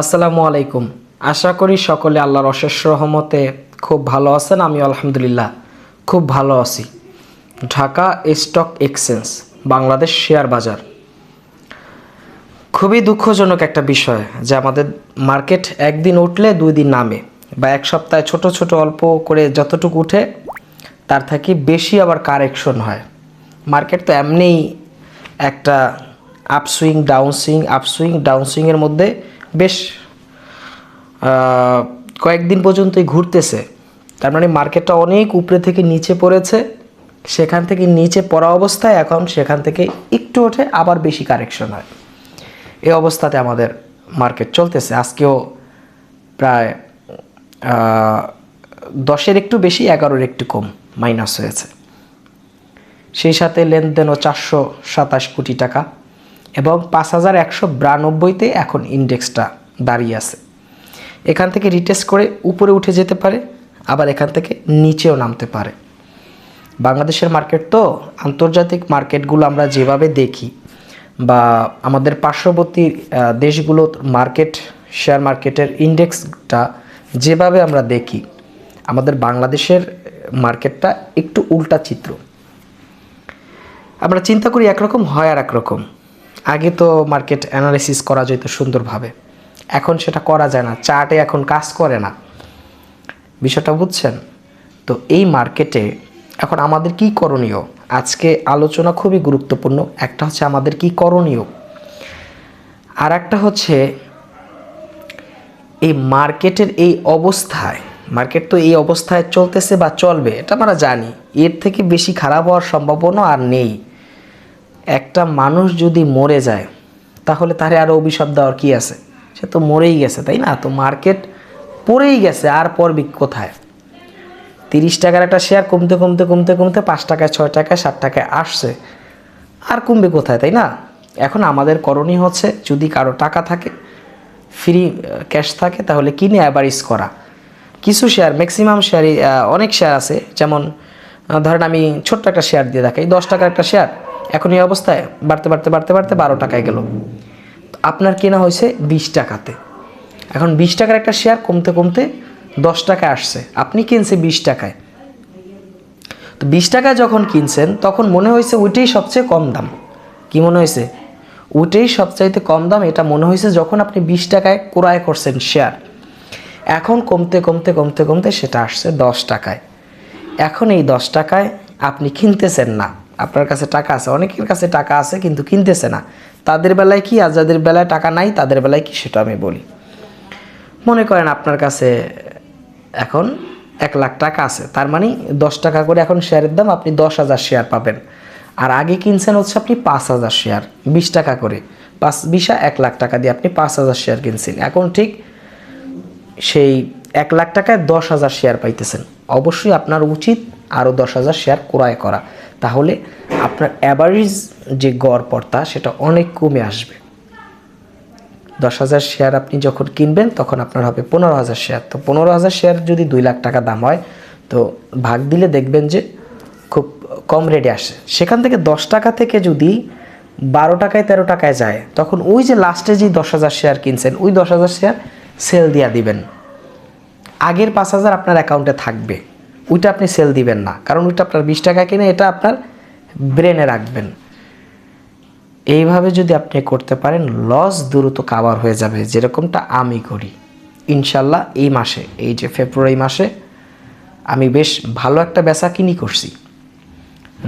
আসসালামু আলাইকুম। আশা করি সকলে আল্লাহর অশেষ রহমতে খুব ভালো আছেন। আমি আলহামদুলিল্লাহ খুব ভালো আছি। Dhaka stock exchange, Bangladesh share বাজার। খুবই দুঃখজনক একটা বিষয় যে আমাদের মার্কেট একদিন উঠলে দুই দিন নামে বা এক সপ্তাহে ছোট ছোট অল্প করে যতটুকু উঠে তার থেকে বেশি আবার কারেকশন হয়। মার্কেট তো এমনিই একটা আপসুইং ডাউনসুইং আপসুইং ডাউনসুইংয়ের মধ্যে বেশ কয়েকদিন পর্যন্তই ঘুরতেছে। তার মানে মার্কেটটা অনেক উপরে থেকে নিচে পড়েছে। সেখান থেকে নিচে পড়া অবস্থায় এখন সেখান থেকে একটু ওঠে আবার বেশি কারেকশন হয়। এই অবস্থাতে আমাদের মার্কেট চলতেছে। আজকেও প্রায় দশের একটু বেশি, এগারোর একটু কম মাইনাস হয়েছে। সেই সাথে লেনদেনও চারশো সাতাশ কোটি টাকা। এবং পাঁচ হাজার একশো বিরানব্বইতে এখন ইন্ডেক্সটা দাঁড়িয়ে আছে। এখান থেকে রিটেস্ট করে উপরে উঠে যেতে পারে, আবার এখান থেকে নিচেও নামতে পারে। বাংলাদেশের মার্কেট তো আন্তর্জাতিক মার্কেটগুলো আমরা যেভাবে দেখি বা আমাদের পার্শ্ববর্তী দেশগুলোর মার্কেট, শেয়ার মার্কেটের ইন্ডেক্সটা যেভাবে আমরা দেখি, আমাদের বাংলাদেশের মার্কেটটা একটু উল্টা চিত্র। আমরা চিন্তা করি একরকম হয় আর একরকম আগে তো মার্কেট অ্যানালিসিস করা যেত সুন্দরভাবে। এখন সেটা করা যায় না চার্টে এখন কাজ করে না। বিষয়টা বুঝছেন? তো এই মার্কেটে এখন আমাদের কি করণীয়? আজকে আলোচনা খুবই গুরুত্বপূর্ণ, একটা হচ্ছে আমাদের কি করণীয়? আর একটা হচ্ছে এই মার্কেটের এই অবস্থায় মার্কেট তো এই অবস্থায় চলতেছে বা চলবে, এটা আমরা জানি। এর থেকে বেশি খারাপ হওয়ার সম্ভাবনা আর নেই। একটা মানুষ যদি মরে যায়, তাহলে তারে আরও অভিশাপ দেওয়ার কি আছে? সে তো মরেই গেছে, তাই না? তো মার্কেট পড়েই গেছে, আর পড়বি কোথায়? তিরিশ টাকার একটা শেয়ার কমতে কমতে কমতে কমতে পাঁচ টাকায়, ছয় টাকায়, সাত টাকায় আসছে। আর কমবে কোথায়, তাই না? এখন আমাদের করণীয় হচ্ছে, যদি কারও টাকা থাকে ফ্রি ক্যাশ থাকে, তাহলে কিনে অ্যাভারেজ করা। কিছু শেয়ার ম্যাক্সিমাম শেয়ারই অনেক শেয়ার আছে। যেমন ধরেন আমি ছোট্ট একটা শেয়ার দিয়ে দেখাই, দশ টাকার একটা শেয়ার এখন এই অবস্থায় বাড়তে বাড়তে বাড়তে বাড়তে বারো টাকায় গেল। আপনার কেনা হয়েছে বিশ টাকাতে। এখন বিশ টাকার একটা শেয়ার কমতে কমতে দশ টাকায় আসছে। আপনি কিনছে বিশ টাকায়। তো বিশ টাকায় যখন কিনছেন, তখন মনে হয়েছে ওইটাই সবচেয়ে কম দাম। কি মনে হয়েছে? ওইটাই সবচাইতে কম দাম, এটা মনে হয়েছে যখন আপনি বিশ টাকায় ক্রয় করছেন শেয়ার এখন কমতে কমতে কমতে কমতে সেটা আসছে দশ টাকায়। এখন এই দশ টাকায় আপনি কিনতেছেন না। আপনার কাছে টাকা আছে, অনেকের কাছে টাকা আছে কিন্তু কিনতেছে না। তাদের বেলায় কি আর যাদের বেলায় টাকা নাই, তাদের বেলায় কি সেটা আমি বলি। মনে করেন আপনার কাছে এখন এক লাখ টাকা আছে, তার মানে দশ টাকা করে এখন শেয়ারের দাম আপনি দশ হাজার শেয়ার পাবেন। আর আগে কিনছেন হচ্ছে আপনি পাঁচ হাজার শেয়ার, বিশ টাকা করে। পাঁচ, বিশা এক লাখ টাকা দিয়ে আপনি পাঁচ হাজার শেয়ার কিনছেন। এখন ঠিক সেই এক লাখ টাকায় দশ হাজার শেয়ার পাইতেছেন। অবশ্যই আপনার উচিত আরও দশ হাজার শেয়ার ক্রয় করা। তাহলে আপনার অ্যাভারেজ যে গড় পর্তা, সেটা অনেক কমে আসবে। দশ হাজার শেয়ার আপনি যখন কিনবেন, তখন আপনার হবে পনেরো হাজার শেয়ার তো পনেরো হাজার শেয়ার যদি দুই লাখ টাকা দাম হয়, তো ভাগ দিলে দেখবেন যে খুব কম রেটে আসে। সেখান থেকে দশ টাকা থেকে যদি বারো টাকায় তেরো টাকায় যায়, তখন ওই যে লাস্টে যে দশ হাজার শেয়ার কিনছেন, ওই দশ হাজার শেয়ার সেল দিয়া দিবেন। আগের পাঁচ হাজার আপনার অ্যাকাউন্টে থাকবে। ওইটা আপনি সেল দিবেন না। কারণ ওইটা আপনার বিশ টাকা কিনে এটা আপনার ব্রেনে রাখবেন। এইভাবে যদি আপনি করতে পারেন লস দ্রুত কাভার হয়ে যাবে, যেরকমটা আমি করি। ইনশাল্লাহ এই মাসে, এই যে ফেব্রুয়ারি মাসে, আমি বেশ ভালো একটা বেচা কিনি করছি।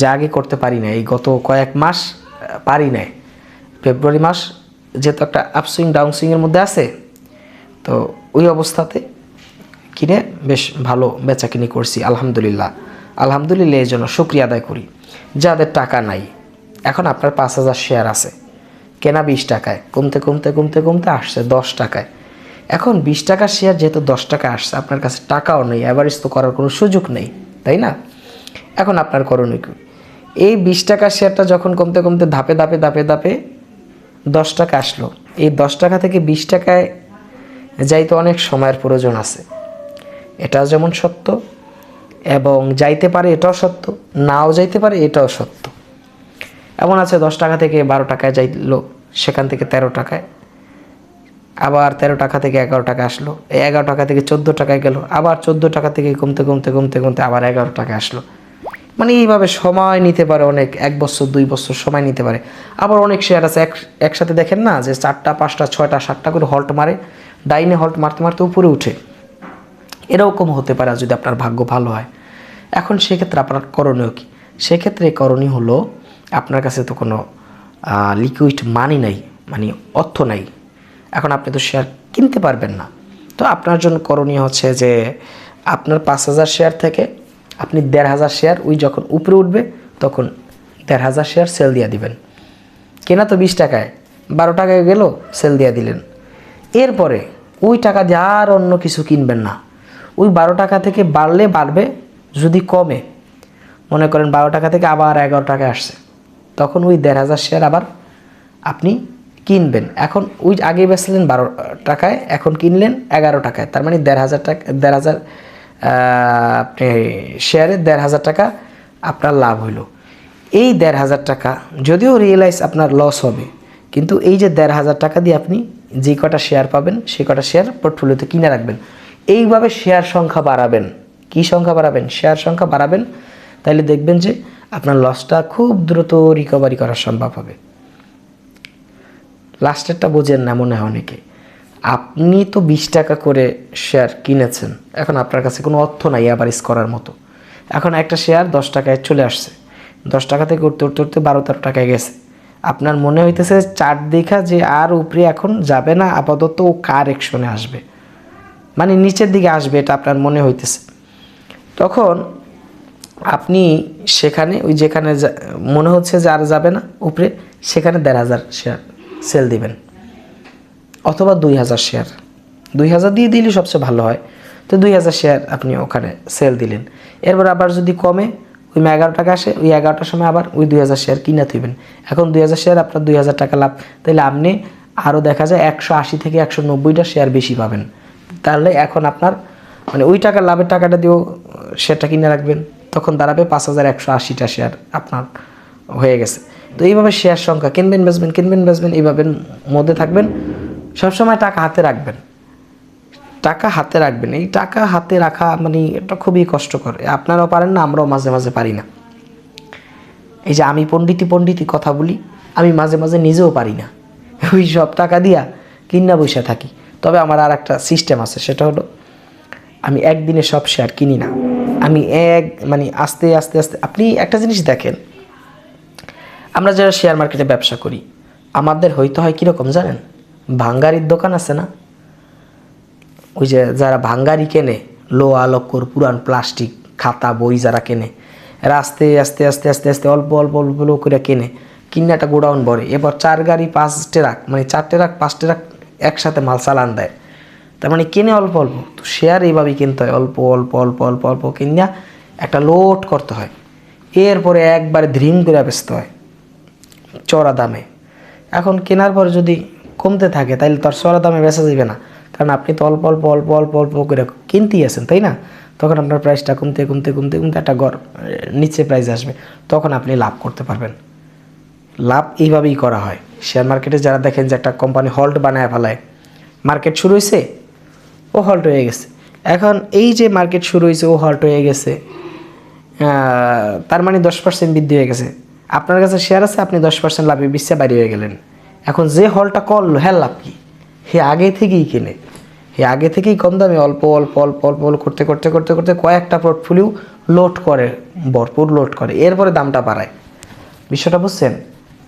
যা আগে করতে পারি না এই গত কয়েক মাস পারি নাই। ফেব্রুয়ারি মাস যেহেতু একটা আপসুইং ডাউনসুইংয়ের মধ্যে আছে, তো ওই অবস্থাতে কিনে বেশ ভালো বেচা কিনি করছি, আলহামদুলিল্লাহ। আলহামদুলিল্লাহ এই জন্য শুক্রিয়া আদায় করি। যাদের টাকা নাই, এখন আপনার পাঁচ হাজার শেয়ার আছে। কেনা বিশ টাকায়, কমতে কমতে কমতে কমতে আসছে দশ টাকায়। এখন বিশ টাকার শেয়ার যেহেতু দশ টাকা আসছে, আপনার কাছে টাকাও নেই অ্যাভারেজ তো করার কোনো সুযোগ নেই, তাই না? এখন আপনার করণীয়? এই বিশ টাকার শেয়ারটা যখন কমতে কমতে ধাপে ধাপে ধাপে ধাপে দশ টাকা আসলো, এই দশ টাকা থেকে বিশ টাকায় যাইতে অনেক সময়ের প্রয়োজন আছে। এটাও যেমন সত্য, এবং যাইতে পারে এটাও সত্য, নাও যাইতে পারে এটাও সত্য। এমন আছে দশ টাকা থেকে বারো টাকায় যাইলো সেখান থেকে তেরো টাকায়। আবার তেরো টাকা থেকে এগারো টাকা আসলো, এই এগারো টাকা থেকে চোদ্দ টাকায় গেল, আবার চোদ্দ টাকা থেকে কমতে কমতে কমতে কমতে আবার এগারো টাকা আসলো। মানে এইভাবে সময় নিতে পারে অনেক, এক বছর, দুই বছর সময় নিতে পারে। আবার অনেক শেয়ার আছে, এক, একসাথে দেখেন না যে চারটা, পাঁচটা, ছয়টা, সাতটা করে হল্ট মারে, ডাইনে হল্ট মারতে মারতে উপরে উঠে। এরকম হতে পারে যদি আপনার ভাগ্য ভালো হয়। এখন সেক্ষেত্রে আপনার করণীয় কী? সেক্ষেত্রে করণীয় হলো আপনার কাছে তো কোনো লিকুইড মানি নাই মানে অর্থ নাই। এখন আপনি তো শেয়ার কিনতে পারবেন না। তো আপনার জন্য করণীয় হচ্ছে যে আপনার পাঁচ হাজার শেয়ার থেকে আপনি দেড় হাজার শেয়ার ওই যখন উপরে উঠবে তখন দেড় হাজার শেয়ার সেল দিয়ে দিবেন। কেনা তো বিশ টাকায়, বারো টাকায় গেল সেল দিয়ে দিলেন। এরপরে ওই টাকা দিয়ে আর অন্য কিছু কিনবেন না। ওই বারো টাকা থেকে বাড়লে বাড়বে, যদি কমে। মনে করেন বারো টাকা থেকে আবার এগারো টাকা আসছে। তখন ওই দেড় হাজার শেয়ার আবার আপনি কিনবেন। এখন ওই আগে বেচলেন বারো টাকায়, এখন কিনলেন এগারো টাকায়। তার মানে দেড় হাজার টাকা, দেড় হাজার আপনি শেয়ারে দেড় হাজার টাকা আপনার লাভ হইল। এই দেড় হাজার টাকা যদিও রিয়েলাইজ আপনার লস হবে, কিন্তু এই যে দেড় হাজার টাকা দিয়ে আপনি যে কটা শেয়ার পাবেন সেই কটা শেয়ার পোর্টফোলিওতে কিনে রাখবেন। এইভাবে শেয়ার সংখ্যা বাড়াবেন। কি সংখ্যা বাড়াবেন? শেয়ার সংখ্যা বাড়াবেন তাহলে দেখবেন যে আপনার লসটা খুব দ্রুত রিকভারি করা সম্ভব হবে। লাস্টেরটা বোঝেন না মনে হয় অনেকে। আপনি তো বিশ টাকা করে শেয়ার কিনেছেন, এখন আপনার কাছে কোনো অর্থ নাই অ্যাভারেজ করার মতো। এখন একটা শেয়ার দশ টাকায় চলে আসছে। দশ টাকা থেকে উঠতে উঠতে উঠতে বারো তেরো টাকায় গেছে। আপনার মনে হইতেছে চার্ট দেখা যে আর উপরে এখন যাবে না, আপাতত ও কার একশনে আসবে? মানে নিচের দিকে আসবে এটা আপনার মনে হইতেছে। তখন আপনি সেখানে, ওই যেখানে মনে হচ্ছে যে আর যাবে না উপরে, সেখানে দেড় হাজার শেয়ার সেল দিবেন। অথবা দুই হাজার শেয়ার দুই হাজার দিয়ে দিলে সবচেয়ে ভালো হয়। তো দুই হাজার শেয়ার আপনি ওখানে সেল দিলেন। এরপর আবার যদি কমে, ওই এগারো টাকা আসে, ওই এগারোটার সময় আবার ওই দুই হাজার শেয়ার কিনে থইবেন। এখন দুই হাজার শেয়ার আপনার দুই হাজার টাকা লাভ। তাহলে আপনি আরও দেখা যায় একশো আশি থেকে একশো নব্বইটা শেয়ার বেশি পাবেন। তাহলে এখন আপনার মানে ওই টাকা লাভের টাকাটা দিয়েও শেয়ারটা কিনে রাখবেন। তখন দাঁড়াবে পাঁচ হাজার একশো আশিটা শেয়ার আপনার হয়ে গেছে। তো এইভাবে শেয়ার সংখ্যা, কিনবেন, বেচবেন কিনবেন, বেচবেন, এইভাবে মধ্যে থাকবেন। সবসময় টাকা হাতে রাখবেন। টাকা হাতে রাখবেন। এই টাকা হাতে রাখা মানে এটা খুবই কষ্টকর। আপনারাও পারেন না, আমরাও মাঝে মাঝে পারি না। এই যে আমি পণ্ডিতি পণ্ডিতি কথা বলি, আমি মাঝে মাঝে নিজেও পারি না। ওই সব টাকা দিয়া কিনা বসে থাকি। তবে আমার আর একটা সিস্টেম আছে, সেটা হলো আমি একদিনে সব শেয়ার কিনি না। আমি এক মানে আস্তে আস্তে আস্তে, আপনি একটা জিনিস দেখেন, আমরা যারা শেয়ার মার্কেটে ব্যবসা করি, আমাদের হইতে হয় কীরকম জানেন? ভাঙ্গারির দোকান আছে না? ওই যে যারা ভাঙ্গারি কেনে লো আলোকর পুরান প্লাস্টিক খাতা, বই যারা কেনে, এরা আস্তে আস্তে আস্তে আস্তে আস্তে, অল্প অল্প অল্প করে কেনে কিনাটা গোডাউন ভরে। এবার চার গাড়ি, পাঁচ ট্রাক মানে চার ট্রাক, পাঁচ ট্রাক একসাথে মাল চালান দেয়। তার মানে কিনে অল্প অল্প। তো শেয়ার এইভাবেই কিনতে হয়। অল্প অল্প অল্প অল্প অল্প কিনা একটা লোড করতে হয়। এরপরে একবারে ধ্রিম করে বেচতে হয়। চড়া দামে। এখন কেনার পর যদি কমতে থাকে তাহলে তো আর চড়া দামে বেচা যাবে না। কারণ আপনি তো অল্প অল্প অল্প অল্প অল্প করে কিনতেই আছেন, তাই না? তখন আপনার প্রাইসটা কমতে কমতে কমতে কমতে একটা গড়, নিচে প্রাইস আসবে। তখন আপনি লাভ করতে পারবেন। লাভ এইভাবেই করা হয়। শেয়ার মার্কেটে যারা দেখেন যে একটা কোম্পানি হল্ট বানায় ফেলায়, মার্কেট শুরু হয়েছে ও হল্ট হয়ে গেছে। এখন এই যে মার্কেট শুরু হয়েছে ও হল্ট হয়ে গেছে তার মানে দশ পার্সেন্ট বৃদ্ধি হয়ে গেছে। আপনার কাছে শেয়ার আছে, আপনি দশ পার্সেন্ট লাভে বিশ্বে বাড়ি হয়ে গেলেন। এখন যে হলটা করল হ্যাঁ লাভ কি? হে আগে থেকেই কেনে। হে আগে থেকেই কম দামে অল্প অল্প অল্প অল্প অল্প করতে করতে করতে করতে কয়েকটা পোর্টফোলিও লোড করে, ভরপুর লোড করে, এরপরে দামটা বাড়ায়। বিষয়টা বুঝছেন?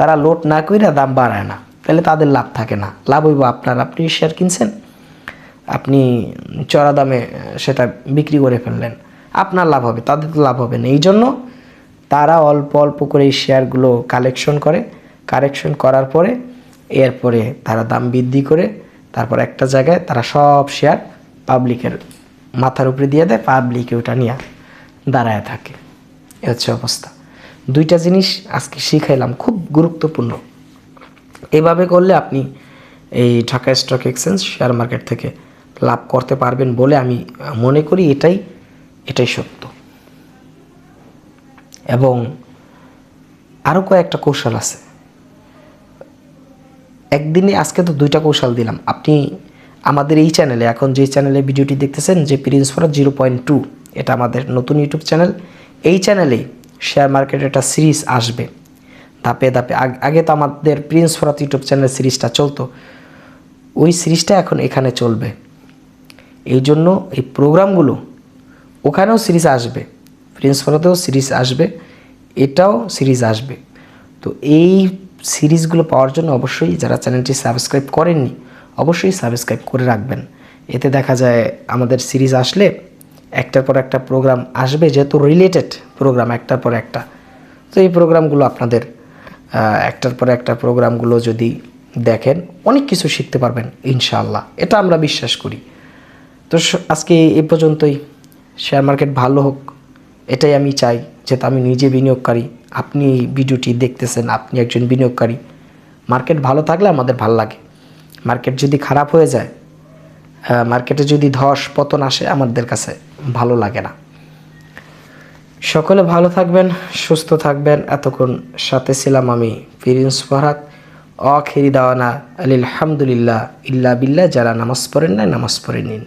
তারা লোড না কইরা দাম বাড়ায় না। তাহলে তাদের লাভ থাকে না। লাভ হইব আপনার, আপনি শেয়ার কিনছেন, আপনি চড়া দামে সেটা বিক্রি করে ফেললেন। আপনার লাভ হবে, তাদের লাভ হবে না। এই জন্য তারা অল্প অল্প করে এই শেয়ারগুলো কালেকশন করে। কালেকশন করার পরে এরপরে তারা দাম বৃদ্ধি করে, তারপর একটা জায়গায় তারা সব শেয়ার পাবলিকের মাথার উপরে দিয়ে দেয় পাবলিকে ওটা নিয়ে দাঁড়ায় থাকে। এ হচ্ছে অবস্থা। দুইটা জিনিস আজকে শিখাইলাম, খুব গুরুত্বপূর্ণ। এভাবে করলে আপনি এই Dhaka stock exchange share market থেকে লাভ করতে পারবেন বলে আমি মনে করি, এটাই এটাই সত্য। এবং আরও কয়েকটা কৌশল আছে। একদিনে আজকে তো দুইটা কৌশল দিলাম। আপনি আমাদের এই চ্যানেলে, এখন যে চ্যানেলে ভিডিওটি দেখতেছেন, যে Prince Farhat zero point two এটা আমাদের নতুন ইউটিউব চ্যানেল, এই চ্যানেলে শেয়ার মার্কেটের একটা সিরিজ আসবে। ধাপে ধাপে। আগ- তো আমাদের প্রিন্স ফরাত ইউটিউব চ্যানেলের সিরিজটা চলতো। ওই সিরিজটা এখন এখানে চলবে। এই জন্য এই প্রোগ্রামগুলো ওখানেও সিরিজ আসবে। প্রিন্স ফরাতেও সিরিজ আসবে। এটাও সিরিজ আসবে। তো এই সিরিজগুলো পাওয়ার জন্য অবশ্যই যারা চ্যানেলটি সাবস্ক্রাইব করেননি, অবশ্যই সাবস্ক্রাইব করে রাখবেন। এতে দেখা যায় আমাদের সিরিজ আসলে একটার পর একটা প্রোগ্রাম আসবে, যেহেতু রিলেটেড প্রোগ্রাম একটার পর একটা। তো এই প্রোগ্রামগুলো আপনাদের একটার পর একটা প্রোগ্রামগুলো যদি দেখেন, অনেক কিছু শিখতে পারবেন, ইনশাআল্লাহ। এটা আমরা বিশ্বাস করি। তো আজকে এই পর্যন্তই। শেয়ার মার্কেট ভালো হোক, এটাই আমি চাই, যেহেতু আমি নিজে বিনিয়োগকারী। আপনি এই ভিডিওটি দেখতেছেন, আপনি একজন বিনিয়োগকারী। মার্কেট ভালো থাকলে আমাদের ভালো লাগে। মার্কেট যদি খারাপ হয়ে যায় মার্কেটে যদি ধস পতন আসে, আমাদের কাছে ভালো লাগে না। সকলে ভালো থাকবেন, সুস্থ থাকবেন। এতক্ষণ সাথে ছিলাম আমি ফিরিন্স ফরহাদ। অখেরি দাওয়ানা হামদুলিল্লাহ, ইল্লা বিল্লাহ, যারা নামাজ পড়েন নাই, নামাজ পড়ে নিন।